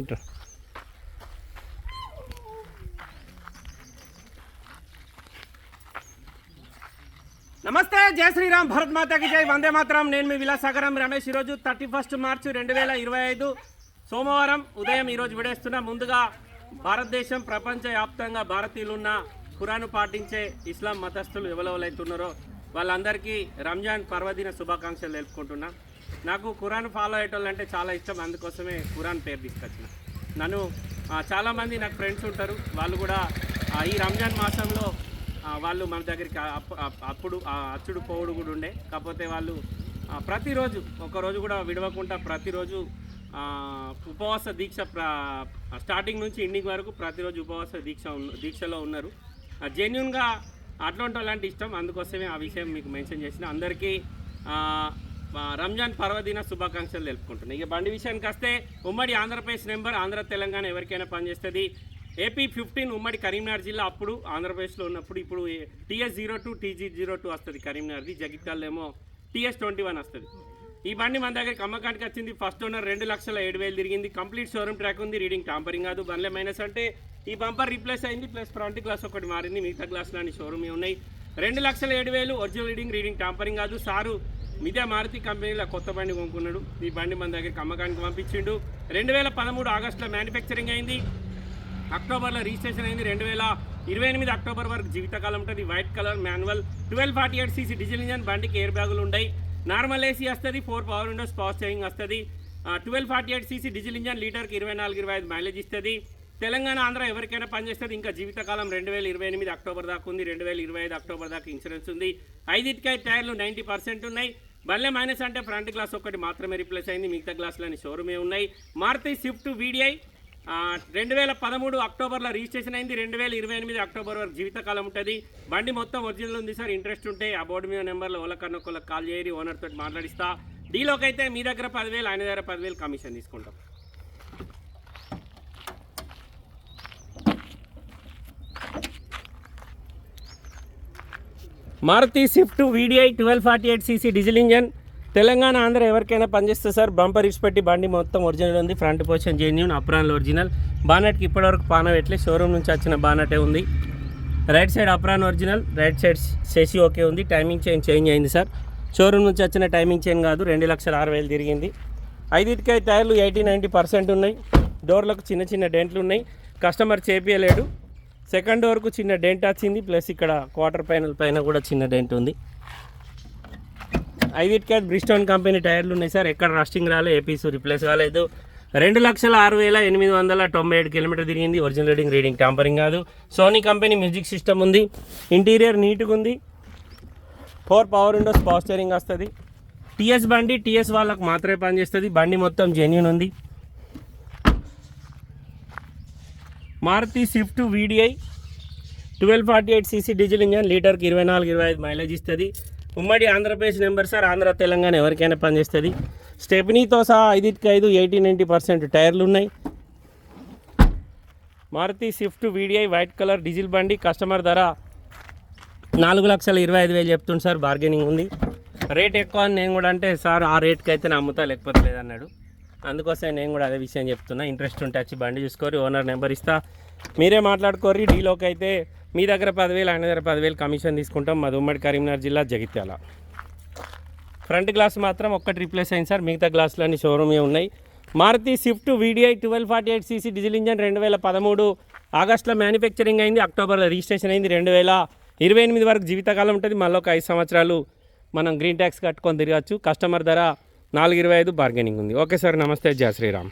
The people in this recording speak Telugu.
ఇట్లా నమస్తే జయ శ్రీరామ్ భరత్ మాతాకి జై వందే మాత్రం. నేను మీ విలాసాగరం రమేష్. ఈరోజు థర్టీ ఫస్ట్ మార్చి రెండు వేల ఇరవై ఐదు సోమవారం ఉదయం ఈరోజు విడేస్తున్నా ముందుగా భారతదేశం ప్రపంచ వ్యాప్తంగా భారతీయులున్న ఖురాను పాటించే ఇస్లాం మతస్థులు ఎవరెవరైతున్నారో వాళ్ళందరికీ రంజాన్ పర్వదిన శుభాకాంక్షలు తెలుపుకుంటున్నా. నాకు ఖురాన్ ఫాలో అయ్యేటోళ్ళంటే చాలా ఇష్టం. అందుకోసమే ఖురాన్ పేరు తీసుకొచ్చిన. నన్ను చాలామంది నాకు ఫ్రెండ్స్ ఉంటారు. వాళ్ళు కూడా ఈ రంజాన్ మాసంలో వాళ్ళు మన దగ్గరికి అప్- అప్పుడు అచ్చుడు పోవుడు కూడా ఉండే. కాకపోతే వాళ్ళు ప్రతిరోజు ఒకరోజు కూడా విడవకుండా ప్రతిరోజు ఉపవాస దీక్ష స్టార్టింగ్ నుంచి ఎండింగ్ వరకు ప్రతిరోజు ఉపవాస దీక్ష దీక్షలో ఉన్నారు. జెన్యున్గా అట్లాంటి వాళ్ళంటే ఇష్టం. అందుకోసమే ఆ విషయం మీకు మెన్షన్ చేసిన. అందరికీ రంజాన్ పర్వదిన శుభాకాంక్షలు తెలుపుకుంటున్నాయి ఇక బండి విషయానికి వస్తే ఉమ్మడి ఆంధ్రప్రదేశ్ నెంబర్ ఆంధ్ర తెలంగాణ ఎవరికైనా పనిచేస్తుంది. ఏపీ ఫిఫ్టీన్ ఉమ్మడి కరీంనగర్ జిల్లా అప్పుడు ఆంధ్రప్రదేశ్లో ఉన్నప్పుడు ఇప్పుడు TS zero two TG zero two వస్తుంది కరీంనగర్ది జగిత్యాల ఏమో టీఎస్ ట్వంటీ వన్ వస్తుంది. ఈ బండి మన దగ్గరికి అమ్మకానికి వచ్చింది ఫస్ట్ ఓనర్ రెండు లక్షల ఏడు వేలు తిరిగింది. కంప్లీట్ షోరూమ్ ట్రాక్ ఉంది రీడింగ్ టాంపరింగ్ కాదు బండ్లే మైనస్ అంటే ఈ బంపర్ రీప్లేస్ అయింది ప్లస్ ఫ్రంట్ గ్లాస్ ఒకటి మారింది మిగతా గ్లాసులు అన్ని షోరూమ్ ఉన్నాయి. రెండు లక్షల ఏడు వేలు ఒరిజినల్ రీడింగ్ రీడింగ్ టాంపరింగ్ కాదు సారు మిదే మారుతి కంపెనీలో కొత్త బండి కొనుక్కున్నాడు. ఈ బండి మన దగ్గరికి అమ్మకానికి పంపించిండు. రెండు వేల పదమూడు ఆగస్టులో మ్యానుఫ్యాక్చరింగ్ అయింది. అక్టోబర్లో రిజిస్ట్రేషన్ అయింది. రెండు వేల ఇరవై ఎనిమిది అక్టోబర్ వరకు జీవితకాలం ఉంటుంది. White colour manual twelve forty eight CC diesel engine బండికి ఎయిర్ బ్యాగులు ఉన్నాయి నార్మల్ ఏసీ వస్తుంది four power windows power steering వస్తుంది. Twelve forty eight CC diesel engine లీటర్కి ఇరవై నాలుగు ఇరవై ఐదు మైలేజ్ ఇస్తుంది. తెలంగాణ ఆంధ్ర ఎవరికైనా పనిచేస్తుంది ఇంకా జీవితకాలం రెండు వేల ఇరవై ఎనిమిది అక్టోబర్ దాకా ఉంది. రెండు వేల ఇరవై ఐదు అక్టోబర్ దాకా ఇన్సూరెన్స్ ఉంది. ఐదిటికై టైర్లు నైంటీ పర్సెంట్ ఉన్నాయి. బల్లే మైనస్ అంటే ఫ్రంట్ గ్లాస్ ఒకటి మాత్రమే రీప్లేస్ అయింది. మిగతా గ్లాసులని షోరూమే ఉన్నాయి. మారుతి స్విఫ్ట్ వీడిఐ రెండు వేల పదమూడు అక్టోబర్లో రిజిస్ట్రేషన్ అయింది. రెండు వేల ఇరవై ఎనిమిది అక్టోబర్ వరకు జీవితకాలం ఉంటుంది. బండి మొత్తం ఒరిజినల్ ఉంది సార్. ఇంట్రెస్ట్ ఉంటే ఆ బోర్డు మీద నెంబర్లో ఓలకన్నా ఒకళ్ళకి కాల్ చేయరి ఓనర్ తోటి మాట్లాడిస్తా. డీలోకి అయితే మీ దగ్గర పదివేలు ఆయన దగ్గర పదివేలు కమిషన్ తీసుకుంటాం. Maruti Swift VDI twelve forty eight CC diesel engine Telangana Andhra ఎవరికైనా పనిచేస్తుంది సార్ బంపర్ ఇచ్చిపెట్టి బండి మొత్తం ఒరిజినల్ ఉంది front portion genuine apron original బానట్కి ఇప్పటివరకు పాన పెట్టలే షోరూమ్ నుంచి వచ్చిన బానటే ఉంది. Right side apron original right side సెసి okay ఉంది. టైమింగ్ చైన్ చేంజ్ అయింది సార్. షోరూమ్ నుంచి వచ్చిన టైమింగ్ చైన్ కాదు రెండు లక్షల ఆరు వేలు తిరిగింది. ఐదింటికై టైర్లు ఎయిటీ నైంటీ పర్సెంట్ ఉన్నాయి. డోర్లకు చిన్న చిన్న డెంట్లు ఉన్నాయి. కస్టమర్ చేపియలేడు సెకండ్ డోర్కు చిన్న డెంట్ వచ్చింది ప్లస్ ఇక్కడ క్వార్టర్ ప్యానల్ పైన కూడా చిన్న డెంట్ ఉంది. ఐదిటికి బ్రిస్టోన్ కంపెనీ టైర్లు ఉన్నాయి సార్ ఎక్కడ రస్టింగ్ రాలే ఏపీస్ రిప్లేస్ కాలేదు. రెండు లక్షల ఆరు వేల ఎనిమిది వందల తొంభై ఏడు కిలోమీటర్ తిరిగింది ఒరిజినల్ రీడింగ్ రీడింగ్ టాంపరింగ్ కాదు. సోనీ కంపెనీ మ్యూజిక్ సిస్టమ్ ఉంది ఇంటీరియర్ నీట్గా ఉంది. Four power windows power steering వస్తుంది. టీఎస్ బండి టీఎస్ వాళ్ళకు మాత్రమే పనిచేస్తుంది బండి మొత్తం జెన్యున్ ఉంది. Maruti Swift VDI twelve forty eight CC diesel engine లీటర్కి ఇరవై నాలుగు ఇరవై ఐదు మైలేజ్ ఇస్తుంది. ఉమ్మడి ఆంధ్రప్రదేశ్ నెంబర్ సార్ ఆంధ్ర తెలంగాణ ఎవరికైనా పనిచేస్తుంది. స్టెప్నీతో సహా ఐదుకి ఐదు ఎయిటీ నైంటీ పర్సెంట్ టైర్లు ఉన్నాయి. Maruti Swift VDI white colour diesel బండి కస్టమర్ ధర నాలుగు లక్షల ఇరవై ఐదు వేలు చెప్తుంది సార్ బార్గెనింగ్ ఉంది. రేట్ ఎక్కువ అని నేను కూడా అంటే సార్ ఆ రేట్కి అయితే నా అమ్ముతా లేకపోతే లేదన్నాడు. అందుకోసం నేను కూడా అదే విషయం చెప్తున్నా. ఇంట్రెస్ట్ ఉంటే వచ్చి బండి చూసుకోరు ఓనర్ నెంబర్ ఇస్తా. మీరే మాట్లాడుకోర్రి డీలోకి అయితే మీ దగ్గర పదివేలు ఆయన దగ్గర పదివేలు కమిషన్ తీసుకుంటాం. మాది ఉమ్మడి కరీంనగర్ జిల్లా జగిత్యాల. ఫ్రంట్ గ్లాస్ మాత్రం ఒక్కటి రిప్లేస్ అయింది సార్. మిగతా గ్లాసులన్నీ షోరూమే ఉన్నాయి. Maruti Swift VDI twelve forty eight CC diesel engine రెండు వేల పదమూడు ఆగస్టులో మ్యానుఫ్యాక్చరింగ్ అయింది. అక్టోబర్లో రిజిస్ట్రేషన్ అయింది రెండు వేల ఇరవై ఎనిమిది వరకు జీవితకాలం ఉంటుంది. మళ్ళీ ఒక ఐదు సంవత్సరాలు మనం గ్రీన్ ట్యాక్స్ కట్టుకొని తిరగచ్చు. కస్టమర్ ధర నాలుగు ఇరవై ఐదు బార్గెనింగ్ ఉంది. ఓకే సార్ నమస్తే. జయ శ్రీరామ్.